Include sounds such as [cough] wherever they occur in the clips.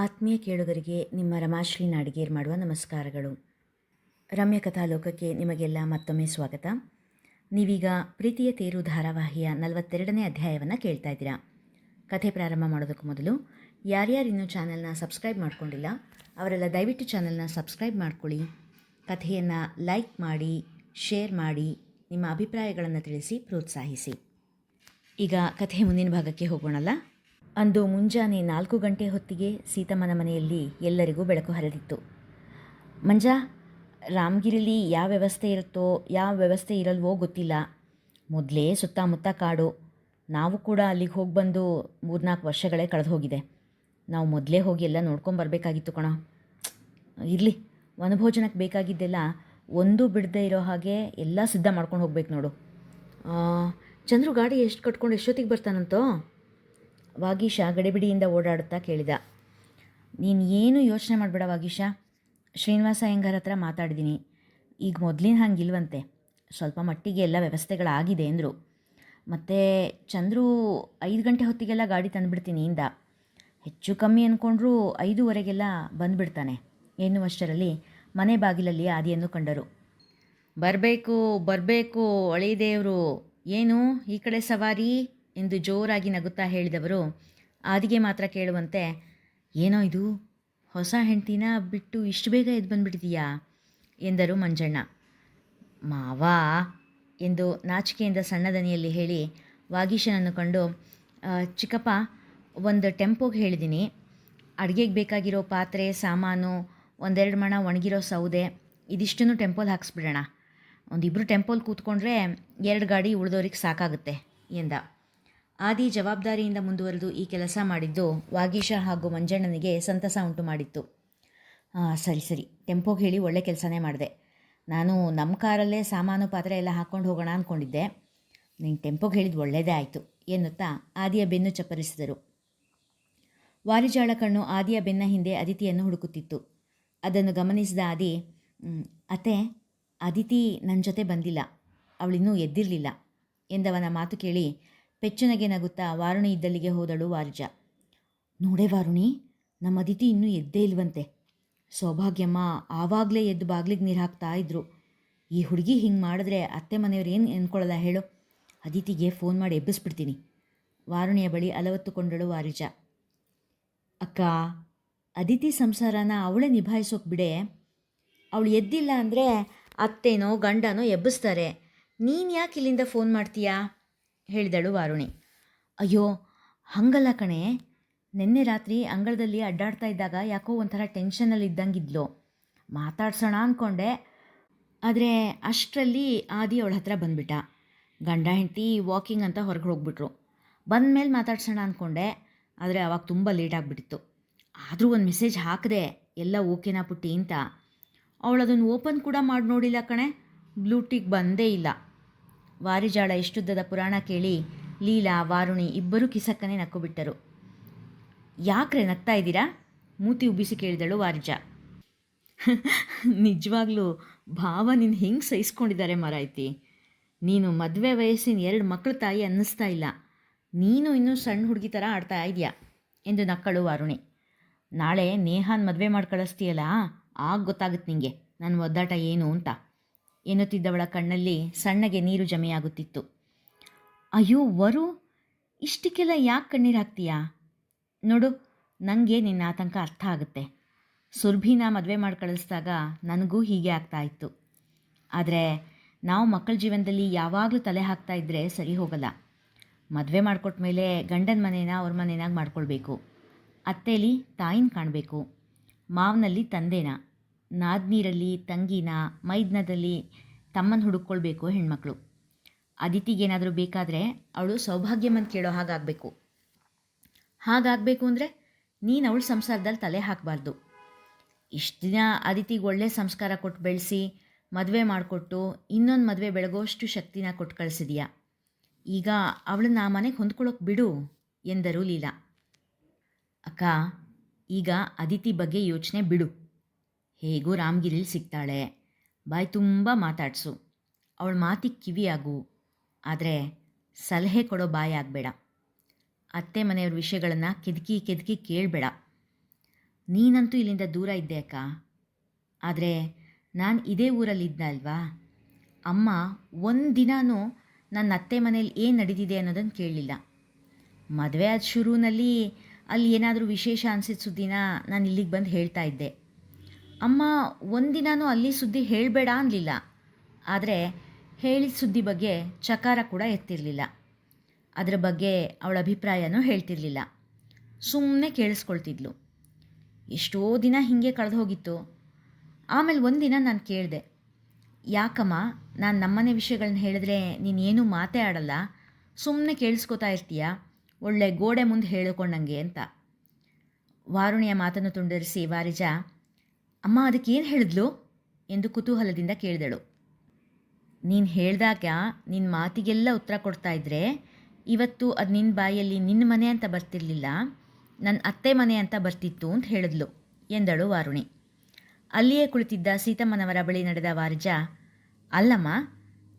ಆತ್ಮೀಯ ಕೇಳುಗರಿಗೆ ನಿಮ್ಮ ರಮಾಶ್ರೀ ನಾಡಿಗೇರ್ ಮಾಡುವ ನಮಸ್ಕಾರಗಳು. ರಮ್ಯ ಕಥಾಲೋಕಕ್ಕೆ ನಿಮಗೆಲ್ಲ ಮತ್ತೊಮ್ಮೆ ಸ್ವಾಗತ. ನೀವೀಗ ಪ್ರೀತಿಯ ತೇರು ಧಾರಾವಾಹಿಯ ನಲವತ್ತೆರಡನೇ ಅಧ್ಯಾಯವನ್ನು ಕೇಳ್ತಾ ಇದ್ದೀರಾ. ಕಥೆ ಪ್ರಾರಂಭ ಮಾಡೋದಕ್ಕೂ ಮೊದಲು ಯಾರ್ಯಾರು ಇನ್ನೂ ಚಾನಲ್ನ ಸಬ್ಸ್ಕ್ರೈಬ್ ಮಾಡ್ಕೊಂಡಿಲ್ಲ, ಅವರೆಲ್ಲ ದಯವಿಟ್ಟು ಚಾನಲ್ನ ಸಬ್ಸ್ಕ್ರೈಬ್ ಮಾಡ್ಕೊಳ್ಳಿ. ಕಥೆಯನ್ನು ಲೈಕ್ ಮಾಡಿ, ಶೇರ್ ಮಾಡಿ, ನಿಮ್ಮ ಅಭಿಪ್ರಾಯಗಳನ್ನು ತಿಳಿಸಿ, ಪ್ರೋತ್ಸಾಹಿಸಿ. ಈಗ ಕಥೆ ಮುಂದಿನ ಭಾಗಕ್ಕೆ ಹೋಗೋಣಲ್ಲ? ಅಂದು ಮುಂಜಾನೆ ನಾಲ್ಕು ಗಂಟೆ ಹೊತ್ತಿಗೆ ಸೀತಮ್ಮನ ಮನೆಯಲ್ಲಿ ಎಲ್ಲರಿಗೂ ಬೆಳಕು ಹರಿದಿತ್ತು ಮಂಜ, ರಾಮಗಿರಿಲಿ ಯಾವ ವ್ಯವಸ್ಥೆ ಇರುತ್ತೋ, ಯಾವ ವ್ಯವಸ್ಥೆ ಇರಲ್ವೋ ಗೊತ್ತಿಲ್ಲ. ಮೊದಲೇ ಸುತ್ತಮುತ್ತ ಕಾಡು. ನಾವು ಕೂಡ ಅಲ್ಲಿಗೆ ಹೋಗಿ ಬಂದು ಮೂರ್ನಾಲ್ಕು ವರ್ಷಗಳೇ ಕಳೆದು ಹೋಗಿದೆ ನಾವು ಮೊದಲೇ ಹೋಗಿ ಎಲ್ಲ ನೋಡ್ಕೊಂಬರ್ಬೇಕಾಗಿತ್ತು ಕಣ. ಇರಲಿ, ವನಭೋಜನಕ್ಕೆ ಬೇಕಾಗಿದ್ದೆಲ್ಲ ಒಂದು ಬಿಡದೆ ಇರೋ ಹಾಗೆ ಎಲ್ಲ ಸಿದ್ಧ ಮಾಡ್ಕೊಂಡು ಹೋಗ್ಬೇಕು ನೋಡು. ಚಂದ್ರು ಗಾಡಿ ಎಷ್ಟು ಕಟ್ಕೊಂಡು ಎಷ್ಟೊತ್ತಿಗೆ ಬರ್ತಾನಂತೋ? ವಾಗೀಶ ಗಡಿಬಿಡಿಯಿಂದ ಓಡಾಡುತ್ತಾ ಕೇಳಿದ, ನೀನು ಏನು ಯೋಚನೆ ಮಾಡಬೇಡ ವಾಗೀಶ? ಶ್ರೀನಿವಾಸ ಅಯ್ಯಂಗಾರ್ ಹತ್ರ ಮಾತಾಡಿದ್ದೀನಿ ಈಗ ಮೊದಲಿನ ಹಂಗಿಲ್ವಂತೆ. ಸ್ವಲ್ಪ ಮಟ್ಟಿಗೆ ಎಲ್ಲ ವ್ಯವಸ್ಥೆಗಳಾಗಿದೆ ಅಂದರು ಮತ್ತು ಚಂದ್ರು ಐದು ಗಂಟೆ ಹೊತ್ತಿಗೆಲ್ಲ ಗಾಡಿ ತಂದುಬಿಡ್ತೀನಿ ಇಂದ, ಹೆಚ್ಚು ಕಮ್ಮಿ ಅಂದ್ಕೊಂಡ್ರೂ ಐದೂವರೆಗೆಲ್ಲ ಬಂದುಬಿಡ್ತಾನೆ ಎನ್ನುವಷ್ಟರಲ್ಲಿ ಮನೆ ಬಾಗಿಲಲ್ಲಿ ಆದಿಯನ್ನು ಕಂಡರು. ಬರಬೇಕು ಬರಬೇಕು ಒಳೆಯದೇವರು ಏನು, ಈ ಕಡೆ ಸವಾರಿ? ಎಂದು ಜೋರಾಗಿ ನಗುತ್ತಾ ಹೇಳಿದವರು ಆದಿಗೆ ಮಾತ್ರ ಕೇಳುವಂತೆ ಏನೋ ಇದು? ಹೊಸ ಹೆಂಡ್ತಿನ ಬಿಟ್ಟು ಇಷ್ಟು ಬೇಗ ಎದ್ದು ಬಂದುಬಿಟ್ಟಿದೀಯಾ? ಎಂದರು ಮಂಜಣ್ಣ. ಮಾವಾ ಎಂದು ನಾಚಿಕೆಯಿಂದ ಸಣ್ಣದನಿಯಲ್ಲಿ ಹೇಳಿ ವಾಗೀಶನನ್ನು ಕಂಡು "ಆ, ಚಿಕ್ಕಪ್ಪ ಒಂದು ಟೆಂಪೋಗೆ ಹೇಳಿದ್ದೀನಿ ಅಡುಗೆಗೆ ಬೇಕಾಗಿರೋ ಪಾತ್ರೆ ಸಾಮಾನು ಒಂದೆರಡು ಮಣ ಒಣಗಿರೋ ಸೌದೆ ಇದಿಷ್ಟನ್ನು ಟೆಂಪೋಲ್ ಹಾಕ್ಸ್ಬಿಡೋಣ. ಒಂದಿಬ್ಬರು ಟೆಂಪೋಲ್ ಕೂತ್ಕೊಂಡ್ರೆ ಎರಡು ಗಾಡಿ ಉಳಿದೋರಿಗೆ ಸಾಕಾಗುತ್ತೆ ಎಂದ. ಆದಿ ಜವಾಬ್ದಾರಿಯಿಂದ ಮುಂದುವರೆದು ಈ ಕೆಲಸ ಮಾಡಿದ್ದು ವಾಗೀಶ ಹಾಗೂ ಮಂಜಣ್ಣನಿಗೆ ಸಂತಸ ಉಂಟು ಮಾಡಿತ್ತು. ಸರಿ ಸರಿ. ಟೆಂಪೋಗೆ ಹೇಳಿ ಒಳ್ಳೆ ಕೆಲಸನೇ ಮಾಡಿದೆ. ನಾನು ನಮ್ಮ ಕಾರಲ್ಲೇ ಸಾಮಾನು ಪಾತ್ರೆ ಎಲ್ಲ ಹಾಕ್ಕೊಂಡು ಹೋಗೋಣ ಅಂದ್ಕೊಂಡಿದ್ದೆ ನೀನು ಟೆಂಪೋಗೆ ಹೇಳಿದ್ದು ಒಳ್ಳೆಯದೇ ಆಯಿತು ಎನ್ನುತ್ತಾ ಆದಿಯ ಬೆನ್ನು ಚಪ್ಪರಿಸಿದರು. ವಾರಿಜಾಳ ಕಣ್ಣು ಆದಿಯ ಬೆನ್ನ ಹಿಂದೆ ಅದಿತಿಯನ್ನು ಹುಡುಕುತ್ತಿತ್ತು. ಅದನ್ನು ಗಮನಿಸಿದ ಆದಿ ಅತೆ ಅದಿತಿ ನನ್ನ ಜೊತೆ ಬಂದಿಲ್ಲ. ಅವಳಿನ್ನೂ ಎದ್ದಿರಲಿಲ್ಲ ಎಂದವನ ಮಾತು ಕೇಳಿ ಪೆಚ್ಚುನಗೆ ನಗುತ್ತಾ ವಾರುಣಿ ಇದ್ದಲ್ಲಿಗೆ ಹೋದಳು ವಾರಿಜ. ನೋಡೆ ವಾರುಣಿ, ನಮ್ಮ ಅದಿತಿ ಇನ್ನೂ ಎದ್ದೇ ಇಲ್ವಂತೆ. ಸೌಭಾಗ್ಯಮ್ಮ ಆವಾಗಲೇ ಎದ್ದು ಬಾಗ್ಲಿಗೆ ನೀರು ಹಾಕ್ತಾ ಇದ್ರು. ಈ ಹುಡುಗಿ ಹಿಂಗೆ ಮಾಡಿದ್ರೆ ಅತ್ತೆ ಮನೆಯವ್ರು ಏನು ಎಂದ್ಕೊಳ್ಳಲ್ಲ ಹೇಳು. ಅದಿತಿಗೆ ಫೋನ್ ಮಾಡಿ ಎಬ್ಬಿಸ್ಬಿಡ್ತೀನಿ. ವಾರುಣಿಯ ಬಳಿ ಅಲವತ್ತುಕೊಂಡಳು ವಾರಿಜ. ಅಕ್ಕ, ಅದಿತಿ ಸಂಸಾರನ ಅವಳೇ ನಿಭಾಯಿಸೋಕೆ ಬಿಡೆ. ಅವಳು ಎದ್ದಿಲ್ಲ ಅಂದರೆ ಅತ್ತೇನೋ ಗಂಡನೋ ಎಬ್ಬಿಸ್ತಾರೆ. ನೀನು ಯಾಕೆ ಇಲ್ಲಿಂದ ಫೋನ್ ಮಾಡ್ತೀಯಾ? ಹೇಳಿದಳು ವಾರುಣಿ. ಅಯ್ಯೋ, ಹಂಗಲ್ಲ ಕಣೆ. ನಿನ್ನೆ ರಾತ್ರಿ ಅಂಗಳದಲ್ಲಿ ಅಡ್ಡಾಡ್ತಾ ಇದ್ದಾಗ ಯಾಕೋ ಒಂಥರ ಟೆನ್ಷನಲ್ಲಿ ಇದ್ದಂಗಿದ್ಲು. ಮಾತಾಡ್ಸೋಣ ಅಂದ್ಕೊಂಡೆ ಆದರೆ ಅಷ್ಟರಲ್ಲಿ ಆದಿ ಅವಳ ಹತ್ರ ಬಂದ್ಬಿಟ್ಟ. ಗಂಡ ಹೆಂಡತಿ ವಾಕಿಂಗ್ ಅಂತ ಹೊರಗೆ ಹೋಗ್ಬಿಟ್ರು. ಬಂದಮೇಲೆ ಮಾತಾಡ್ಸೋಣ ಅಂದ್ಕೊಂಡೆ ಆದರೆ ಅವಾಗ ತುಂಬ ಲೇಟ್ ಆಗಿಬಿಟ್ಟಿತ್ತು. ಆದರೂ ಒಂದು ಮೆಸೇಜ್ ಹಾಕಿದೆ, ಎಲ್ಲ ಓಕೆನಾ ಪುಟ್ಟಿ ಅಂತ. ಅವಳದನ್ನು ಓಪನ್ ಕೂಡ ಮಾಡಿ ನೋಡಿಲ್ಲ ಕಣೆ. ಬ್ಲೂಟಿಗೆ ಬಂದೇ ಇಲ್ಲ. ವಾರಿಜಾಳ ಇಷ್ಟುದ್ದದ ಪುರಾಣ ಕೇಳಿ ಲೀಲಾ, ವಾರುಣಿ ಇಬ್ಬರೂ ಕಿಸಕ್ಕನೆ ನಕ್ಕು ಬಿಟ್ಟರು. ಯಾಕ್ರೆ ನಗ್ತಾ ಇದ್ದೀರಾ? ಮೂತಿ ಉಬ್ಬಿಸಿ ಕೇಳಿದಳು ವಾರಿಜ. [laughs] ನಿಜವಾಗ್ಲೂ ಭಾವ ನಿನ್ನ ಹೆಂಗೆ ಸಹಿಸ್ಕೊಂಡಿದ್ದಾರೆ ಮರಾಯ್ತಿ. ನೀನು ಮದುವೆ ವಯಸ್ಸಿನ ಎರಡು ಮಕ್ಕಳ ತಾಯಿ ಅನ್ನಿಸ್ತಾ ಇಲ್ಲ. ನೀನು ಇನ್ನೂ ಸಣ್ಣ ಹುಡುಗಿ ಥರ ಆಡ್ತಾ ಇದೆಯಾ? ಎಂದು ನಕ್ಕಳು ವಾರುಣಿ. ನಾಳೆ ನೇಹಾನ್ ಮದುವೆ ಮಾಡಿ ಕಳಿಸ್ತೀಯಲ್ಲ ಆಗ ಗೊತ್ತಾಗುತ್ತೆ ನಿಂಗೆ. ನನ್ನ ಒದ್ದಾಟ ಏನು ಅಂತ. ಎನ್ನುತ್ತಿದ್ದವಳ ಕಣ್ಣಲ್ಲಿ ಸಣ್ಣಗೆ ನೀರು ಜಮೆಯಾಗುತ್ತಿತ್ತು. ಅಯ್ಯೋ, ವರು, ಇಷ್ಟಕ್ಕೆಲ್ಲ ಯಾಕೆ ಕಣ್ಣೀರು ಹಾಕ್ತೀಯಾ? ನೋಡು ನನಗೆ ನಿನ್ನ ಆತಂಕ ಅರ್ಥ ಆಗುತ್ತೆ. ಸುರ್ಭಿನ ಮದುವೆ ಮಾಡಿ ಕಳಿಸಿದಾಗ ನನಗೂ ಹೀಗೆ ಆಗ್ತಾ ಇತ್ತು. ಆದರೆ ನಾವು ಮಕ್ಕಳ ಜೀವನದಲ್ಲಿ ಯಾವಾಗಲೂ ತಲೆ ಹಾಕ್ತಾ ಇದ್ದರೆ ಸರಿ ಹೋಗಲ್ಲ. ಮದುವೆ ಮಾಡಿಕೊಟ್ಟ ಮೇಲೆ ಗಂಡನ ಮನೇನ ಅವ್ರ ಮನೇನಾಗ ಮಾಡ್ಕೊಳ್ಬೇಕು. ಅತ್ತೇಲಿ ತಾಯಿನ ಕಾಣಬೇಕು. ಮಾವನಲ್ಲಿ ತಂದೆನ. ನಾದ್ನೀರಲ್ಲಿ, ತಂಗಿನ ಮೈದ್ನದಲ್ಲಿ ತಮ್ಮನ ಹುಡುಕೊಳ್ಬೇಕು ಹೆಣ್ಮಕ್ಳು. ಅದಿತಿಗೇನಾದರೂ ಬೇಕಾದರೆ ಅವಳು ಸೌಭಾಗ್ಯಮಂತ ಕೇಳೋ ಹಾಗಾಗಬೇಕು. ಹಾಗಾಗಬೇಕು ಅಂದರೆ ನೀನು ಅವಳು ಸಂಸಾರದಲ್ಲಿ ತಲೆ ಹಾಕಬಾರ್ದು. ಇಷ್ಟು ದಿನ ಅದಿತಿಗೆ ಒಳ್ಳೆ ಸಂಸ್ಕಾರ ಕೊಟ್ಟು ಬೆಳೆಸಿ, ಮದುವೆ ಮಾಡಿಕೊಟ್ಟು ಇನ್ನೊಂದು ಮದುವೆ ಬೆಳಗೋಷ್ಟು ಶಕ್ತಿನ ಕೊಟ್ಟು ಕಳಿಸಿದೀಯಾ. ಈಗ ಅವಳನ್ನ ಆ ಮನೆಗೆ ಹೊಂದ್ಕೊಳ್ಳೋಕೆ ಬಿಡು ಎಂದರು ಲೀಲಾ. ಅಕ್ಕ, ಈಗ ಅದಿತಿ ಬಗ್ಗೆ ಯೋಚನೆ ಬಿಡು. ಹೇಗೂ ರಾಮಗಿರಿಲಿ ಸಿಗ್ತಾಳೆ. ಬಾಯಿ ತುಂಬ ಮಾತಾಡಿಸು. ಅವಳ ಮಾತಿಗೆ ಕಿವಿಯಾಗು ಆದರೆ ಸಲಹೆ ಕೊಡೋ ಬಾಯಿ ಆಗಬೇಡ. ಅತ್ತೆ ಮನೆಯವ್ರ ವಿಷಯಗಳನ್ನು ಕೆದಕಿ ಕೆದಕಿ ಕೇಳಬೇಡ. ನೀನಂತೂ ಇಲ್ಲಿಂದ ದೂರ ಇದ್ದೆ ಅಕ್ಕ. ಆದರೆ ನಾನು ಇದೇ ಊರಲ್ಲಿದ್ದ ಅಲ್ವಾ? ಅಮ್ಮ ಒಂದು ದಿನಾನೂ ನನ್ನ ಅತ್ತೆ ಮನೇಲಿ ಏನು ನಡೀತಿದೆ ಅನ್ನೋದನ್ನು ಕೇಳಲಿಲ್ಲ. ಮದುವೆ ಆದ ಶುರುವಿನಲ್ಲಿ ಅಲ್ಲಿ ಏನಾದರೂ ವಿಶೇಷ ಅನಿಸಿದ ಸುದ್ದಿನ ನಾನು ಇಲ್ಲಿಗೆ ಬಂದು ಹೇಳ್ತಾ ಇದ್ದೆ. ಅಮ್ಮ ಒಂದಿನೂ ಅಲ್ಲಿ ಸುದ್ದಿ ಹೇಳಬೇಡ ಅನ್ನಲಿಲ್ಲ ಆದರೆ ಹೇಳಿದ ಸುದ್ದಿ ಬಗ್ಗೆ ಚಕಾರ ಕೂಡ ಎತ್ತಿರಲಿಲ್ಲ. ಅದರ ಬಗ್ಗೆ ಅವಳ ಅಭಿಪ್ರಾಯನೂ ಹೇಳ್ತಿರ್ಲಿಲ್ಲ. ಸುಮ್ಮನೆ ಕೇಳಿಸ್ಕೊಳ್ತಿದ್ಲು. ಎಷ್ಟೋ ದಿನ ಹೀಗೆ ಕಳೆದು ಹೋಗಿತ್ತು. ಆಮೇಲೆ ಒಂದಿನ ನಾನು ಕೇಳಿದೆ. ಯಾಕಮ್ಮ, ನಾನು ನಮ್ಮನೆ ವಿಷಯಗಳನ್ನ ಹೇಳಿದ್ರೆ ನೀನೇನು ಮಾತೇ ಆಡಲ್ಲ. ಸುಮ್ಮನೆ ಕೇಳಿಸ್ಕೊತಾ ಇರ್ತೀಯ? ಒಳ್ಳೆ ಗೋಡೆ ಮುಂದೆ ಹೇಳಿಕೊಂಡಂಗೆ ಅಂತ. ವಾರುಣಿಯ ಮಾತನ್ನು ತುಂಡರಿಸಿ, ವಾರಿಜ ಅಮ್ಮ ಅದಕ್ಕೇನು ಹೇಳಿದ್ಲು? ಎಂದು ಕುತೂಹಲದಿಂದ ಕೇಳಿದಳು. ನೀನು ಹೇಳಿದಾಗ ನಿನ್ನ ಮಾತಿಗೆಲ್ಲ ಉತ್ತರ ಕೊಡ್ತಾ ಇದ್ದರೆ ಇವತ್ತು ಅದು ನಿನ್ನ ಬಾಯಲ್ಲಿ ನಿನ್ನ ಮನೆ ಅಂತ ಬರ್ತಿರ್ಲಿಲ್ಲ ನನ್ನ ಅತ್ತೆ ಮನೆ ಅಂತ ಬರ್ತಿತ್ತು ಅಂತ ಹೇಳಿದ್ಲು, ಎಂದಳು ವಾರುಣಿ. ಅಲ್ಲಿಯೇ ಕುಳಿತಿದ್ದ ಸೀತಮ್ಮನವರ ಬಳಿ ನಡೆದ ವಾರಜ, ಅಲ್ಲಮ್ಮ,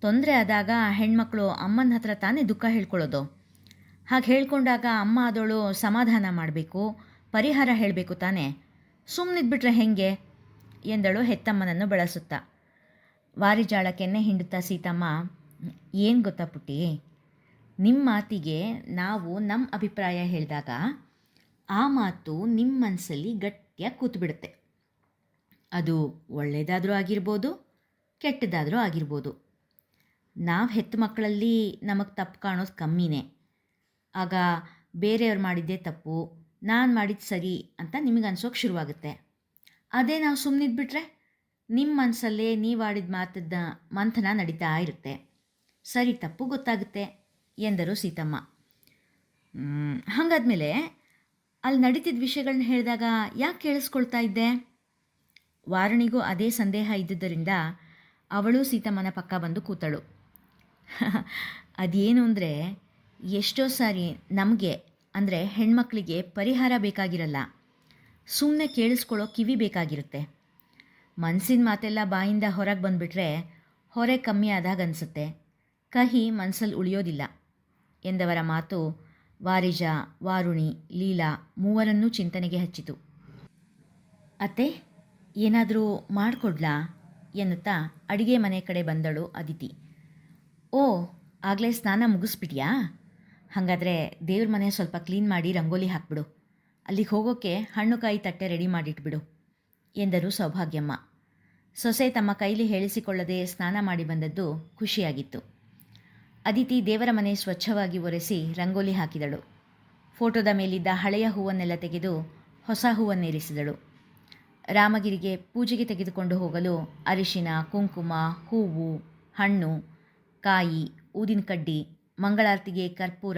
ತೊಂದರೆ ಆದಾಗ ಹೆಣ್ಮಕ್ಳು ಅಮ್ಮನ ಹತ್ರ ತಾನೇ ದುಃಖ ಹೇಳ್ಕೊಳ್ಳೋದು. ಹಾಗೆ ಹೇಳ್ಕೊಂಡಾಗ ಅಮ್ಮ ಆದವಳು ಸಮಾಧಾನ ಮಾಡಬೇಕು, ಪರಿಹಾರ ಹೇಳಬೇಕು ತಾನೇ. ಸುಮ್ಮನಿದ್ಬಿಟ್ರೆ ಹೆಂಗೆ? ಎಂದಳು ಹೆತ್ತಮ್ಮನನ್ನು ಬಳಸುತ್ತಾ. ವಾರಿಜಾಳ ಕೆನ್ನೆ ಹಿಂಡುತ್ತಾ ಸೀತಮ್ಮ, ಏನು ಗೊತ್ತಾ ಪುಟ್ಟಿ? ನಿಮ್ಮ ಮಾತಿಗೆ ನಾವು ನಮ್ಮ ಅಭಿಪ್ರಾಯ ಹೇಳಿದಾಗ ಆ ಮಾತು ನಿಮ್ಮ ಮನಸ್ಸಲ್ಲಿ ಗಟ್ಟಿಯಾಗಿ ಕೂತ್ಬಿಡುತ್ತೆ. ಅದು ಒಳ್ಳೆಯದಾದರೂ ಆಗಿರ್ಬೋದು, ಕೆಟ್ಟದಾದರೂ ಆಗಿರ್ಬೋದು. ನಾವು ಹೆತ್ತ ಮಕ್ಕಳಲ್ಲಿ ನಮಗೆ ತಪ್ಪು ಕಾಣೋದು ಕಮ್ಮಿನೇ. ಆಗ ಬೇರೆಯವ್ರು ಮಾಡಿದ್ದೇ ತಪ್ಪು, ನಾನು ಮಾಡಿದ್ದು ಸರಿ ಅಂತ ನಿಮಗೆ ಅನ್ಸೋಕೆ ಶುರುವಾಗುತ್ತೆ. ಅದೇ ನಾವು ಸುಮ್ಮನಿದ್ಬಿಟ್ರೆ ನಿಮ್ಮ ಮನಸ್ಸಲ್ಲೇ ನೀವು ಆಡಿದ ಮಾತದ ಮಂಥನ ನಡೀತಾ ಇರುತ್ತೆ. ಸರಿ, ತಪ್ಪು ಗೊತ್ತಾಗುತ್ತೆ ಎಂದರು ಸೀತಮ್ಮ. ಹಾಗಾದ್ಮೇಲೆ ಅಲ್ಲಿ ನಡೀತಿದ್ದ ವಿಷಯಗಳನ್ನ ಹೇಳಿದಾಗ ಯಾಕೆ ಕೇಳಿಸ್ಕೊಳ್ತಾ ಇದ್ದೆ? ವಾರಣಿಗೂ ಅದೇ ಸಂದೇಹ ಇದ್ದುದರಿಂದ ಅವಳು ಸೀತಮ್ಮನ ಪಕ್ಕ ಬಂದು ಕೂತಳು. [laughs] ಅದೇನು ಅಂದರೆ ಎಷ್ಟೋ ಸಾರಿ ನಮಗೆ ಅಂದರೆ ಹೆಣ್ಮಕ್ಳಿಗೆ ಪರಿಹಾರ ಬೇಕಾಗಿರಲ್ಲ. ಸುಮ್ಮನೆ ಕೇಳಿಸ್ಕೊಳ್ಳೋ ಕಿವಿ ಬೇಕಾಗಿರುತ್ತೆ. ಮನಸ್ಸಿನ ಮಾತೆಲ್ಲ ಬಾಯಿಂದ ಹೊರಗೆ ಬಂದುಬಿಟ್ರೆ ಹೊರೆ ಕಮ್ಮಿ ಆದಾಗ ಅನಿಸುತ್ತೆ. ಕಹಿ ಮನಸ್ಸಲ್ಲಿ ಉಳಿಯೋದಿಲ್ಲ. ಎಂದವರ ಮಾತು ವಾರಿಜ, ವಾರುಣಿ, ಲೀಲಾ ಮೂವರನ್ನೂ ಚಿಂತನೆಗೆ ಹಚ್ಚಿತು. ಅತ್ತೆ, ಏನಾದರೂ ಮಾಡಿಕೊಡ್ಲಾ? ಎನ್ನುತ್ತಾ ಅಡಿಗೆ ಮನೆ ಕಡೆ ಬಂದಳು ಅದಿತಿ. ಓ, ಆಗಲೇ ಸ್ನಾನ ಮುಗಿಸ್ಬಿಟ್ಯಾ? ಹಾಗಾದರೆ ದೇವ್ರ ಮನೆ ಸ್ವಲ್ಪ ಕ್ಲೀನ್ ಮಾಡಿ ರಂಗೋಲಿ ಹಾಕ್ಬಿಡು. ಅಲ್ಲಿಗೆ ಹೋಗೋಕ್ಕೆ ಹಣ್ಣು ಕಾಯಿ ತಟ್ಟೆ ರೆಡಿ ಮಾಡಿಟ್ಬಿಡು ಎಂದರು ಸೌಭಾಗ್ಯಮ್ಮ. ಸೊಸೆ ತಮ್ಮ ಕೈಲಿ ಹೇಳಿಸಿಕೊಳ್ಳದೆ ಸ್ನಾನ ಮಾಡಿ ಬಂದದ್ದು ಖುಷಿಯಾಗಿತ್ತು. ಅದಿತಿ ದೇವರ ಮನೆ ಸ್ವಚ್ಛವಾಗಿ ಒರೆಸಿ ರಂಗೋಲಿ ಹಾಕಿದಳು. ಫೋಟೋದ ಮೇಲಿದ್ದ ಹಳೆಯ ಹೂವನ್ನೆಲ್ಲ ತೆಗೆದು ಹೊಸ ಹೂವನ್ನೇರಿಸಿದಳು. ರಾಮಗಿರಿಗೆ ಪೂಜೆಗೆ ತೆಗೆದುಕೊಂಡು ಹೋಗಲು ಅರಿಶಿನ, ಕುಂಕುಮ, ಹೂವು, ಹಣ್ಣು, ಕಾಯಿ, ಊದಿನ ಕಡ್ಡಿ, ಮಂಗಳಾರತಿಗೆ ಕರ್ಪೂರ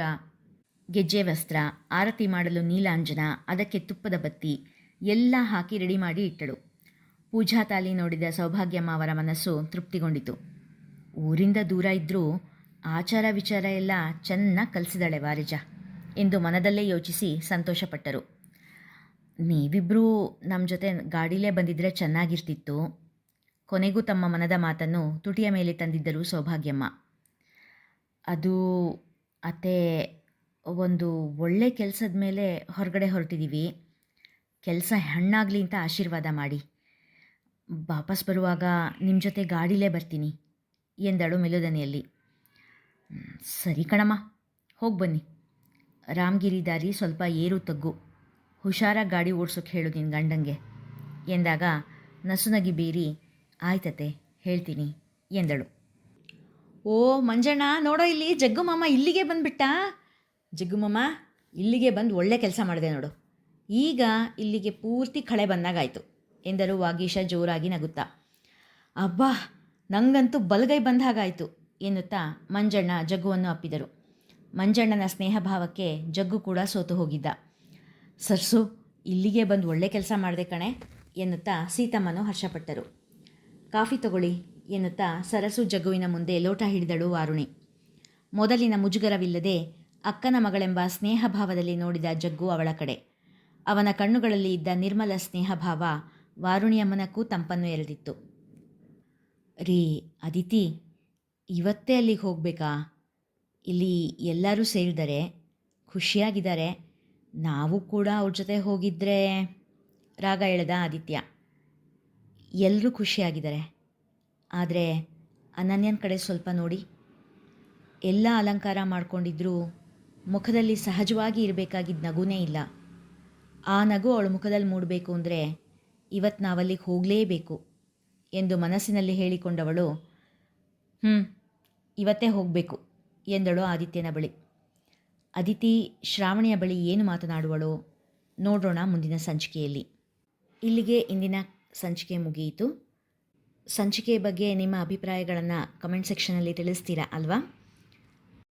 ಗೆಜ್ಜೆ ವಸ್ತ್ರ, ಆರತಿ ಮಾಡಲು ನೀಲಾಂಜನ, ಅದಕ್ಕೆ ತುಪ್ಪದ ಬತ್ತಿ, ಎಲ್ಲ ಹಾಕಿ ರೆಡಿ ಮಾಡಿ ಇಟ್ಟಳು. ಪೂಜಾ ತಾಲಿ ನೋಡಿದ ಸೌಭಾಗ್ಯಮ್ಮ ಅವರ ಮನಸ್ಸು ತೃಪ್ತಿಗೊಂಡಿತು. ಊರಿಂದ ದೂರ ಇದ್ದರೂ ಆಚಾರ ವಿಚಾರ ಎಲ್ಲ ಚೆನ್ನಾಗಿ ಕಲಿಸಿದಾಳೆ ವಾರಿಜ ಎಂದು ಮನದಲ್ಲೇ ಯೋಚಿಸಿ ಸಂತೋಷಪಟ್ಟರು. ನೀವಿಬ್ಬರೂ ನಮ್ಮ ಜೊತೆ ಗಾಡಿಲೇ ಬಂದಿದ್ದರೆ ಚೆನ್ನಾಗಿರ್ತಿತ್ತು. ಕೊನೆಗೂ ತಮ್ಮ ಮನದ ಮಾತನ್ನು ತುಟಿಯ ಮೇಲೆ ತಂದಿದ್ದರು ಸೌಭಾಗ್ಯಮ್ಮ. ಅದು ಅತ್ತೆ ಒಂದು ಒಳ್ಳೆ ಕೆಲಸದ ಮೇಲೆ ಹೊರಗಡೆ ಹೊರಟಿದ್ದೀವಿ ಕೆಲಸ ಹಣ್ಣಾಗಲಿ ಅಂತ ಆಶೀರ್ವಾದ ಮಾಡಿ. ವಾಪಸ್ ಬರುವಾಗ ನಿಮ್ಮ ಜೊತೆ ಗಾಡಿಲೇ ಬರ್ತೀನಿ, ಎಂದಳು ಮೆಲುದನಿಯಲ್ಲಿ. ಸರಿ ಕಣಮ್ಮ, ಹೋಗಿ ಬನ್ನಿ. ರಾಮಗಿರಿ ದಾರಿ ಸ್ವಲ್ಪ ಏರು ತಗ್ಗು. ಹುಷಾರಾಗಿ ಗಾಡಿ ಓಡಿಸೋಕೆ ಹೇಳು ನಿನ್ನ ಗಂಡಂಗೆ, ಎಂದಾಗ ನಸುನಗಿ ಬೀರಿ ಆಯ್ತತೆ ಹೇಳ್ತೀನಿ, ಎಂದಳು. ಓ ಮಂಜಣ್ಣ, ನೋಡೋ ಇಲ್ಲಿ ಜಗ್ಗು ಮಾಮ ಇಲ್ಲಿಗೆ ಬಂದುಬಿಟ್ಟ? ಜಗ್ಗು ಮಾಮ ಇಲ್ಲಿಗೆ ಬಂದು ಒಳ್ಳೆ ಕೆಲಸ ಮಾಡಿದೆ ನೋಡು. ಈಗ ಇಲ್ಲಿಗೆ ಪೂರ್ತಿ ಕಳೆ ಬಂದಾಗಾಯಿತು, ಎಂದರು ವಾಗೀಶ ಜೋರಾಗಿ ನಗುತ್ತಾ. ಅಬ್ಬಾ, ನಂಗಂತೂ ಬಲಗೈ ಬಂದ ಹಾಗಾಯಿತು, ಎನ್ನುತ್ತಾ ಮಂಜಣ್ಣ ಜಗ್ಗುವನ್ನು ಅಪ್ಪಿದರು. ಮಂಜಣ್ಣನ ಸ್ನೇಹಭಾವಕ್ಕೆ ಜಗ್ಗು ಕೂಡ ಸೋತು ಹೋಗಿದ್ದ. ಸರ್ಸು, ಇಲ್ಲಿಗೆ ಬಂದು ಒಳ್ಳೆ ಕೆಲಸ ಮಾಡಿದೆ ಕಣೆ, ಎನ್ನುತ್ತಾ ಸೀತಮ್ಮನು ಹರ್ಷಪಟ್ಟರು. ಕಾಫಿ ತಗೊಳ್ಳಿ, ಎನ್ನುತ್ತಾ ಸರಸು ಜಗ್ಗುವಿನ ಮುಂದೆ ಲೋಟ ಹಿಡಿದಳು ವಾರುಣಿ. ಮೊದಲಿನ ಮುಜುಗರವಿಲ್ಲದೆ ಅಕ್ಕನ ಮಗಳೆಂಬ ಸ್ನೇಹಭಾವದಲ್ಲಿ ನೋಡಿದ ಜಗ್ಗು ಅವಳ ಕಡೆ. ಅವನ ಕಣ್ಣುಗಳಲ್ಲಿ ಇದ್ದ ನಿರ್ಮಲ ಸ್ನೇಹಭಾವ ವಾರುಣಿಯಮ್ಮನಕ್ಕೂ ತಂಪನ್ನು ಎರೆದಿತ್ತು. ರೀ, ಅದಿತಿ, ಇವತ್ತೇ ಅಲ್ಲಿಗೆ ಹೋಗಬೇಕಾ? ಇಲ್ಲಿ ಎಲ್ಲರೂ ಸೇರಿದರೆ, ಖುಷಿಯಾಗಿದ್ದಾರೆ, ನಾವು ಕೂಡ ಅವ್ರ ಜೊತೆ ಹೋಗಿದ್ದರೆ ರಾಗ ಎಳೆದ ಆದಿತ್ಯ. ಎಲ್ಲರೂ ಖುಷಿಯಾಗಿದ್ದಾರೆ. ಆದರೆ ಅನನ್ಯನ ಕಡೆ ಸ್ವಲ್ಪ ನೋಡಿ. ಎಲ್ಲ ಅಲಂಕಾರ ಮಾಡ್ಕೊಂಡಿದ್ರೂ ಮುಖದಲ್ಲಿ ಸಹಜವಾಗಿ ಇರಬೇಕಾಗಿದ್ದ ನಗುನೇ ಇಲ್ಲ. ಆ ನಗು ಅವಳ ಮುಖದಲ್ಲಿ ಮೂಡಬೇಕು ಅಂದರೆ ಇವತ್ತು ನಾವಲ್ಲಿಗೆ ಹೋಗಲೇಬೇಕು ಎಂದು ಮನಸ್ಸಿನಲ್ಲಿ ಹೇಳಿಕೊಂಡವಳು ಹ್ಞೂ ಇವತ್ತೇ ಹೋಗಬೇಕು, ಎಂದಳು ಆದಿತ್ಯನ ಬಳಿ. ಅದಿತಿ ಶ್ರಾವಣಿಯ ಬಳಿ ಏನು ಮಾತನಾಡುವಳು? ನೋಡೋಣ ಮುಂದಿನ ಸಂಚಿಕೆಯಲ್ಲಿ. ಇಲ್ಲಿಗೆ ಇಂದಿನ ಸಂಚಿಕೆ ಮುಗಿಯಿತು. ಸಂಚಿಕೆ ಬಗ್ಗೆ ನಿಮ್ಮ ಅಭಿಪ್ರಾಯಗಳನ್ನು ಕಮೆಂಟ್ ಸೆಕ್ಷನಲ್ಲಿ ತಿಳಿಸ್ತೀರಾ ಅಲ್ವಾ?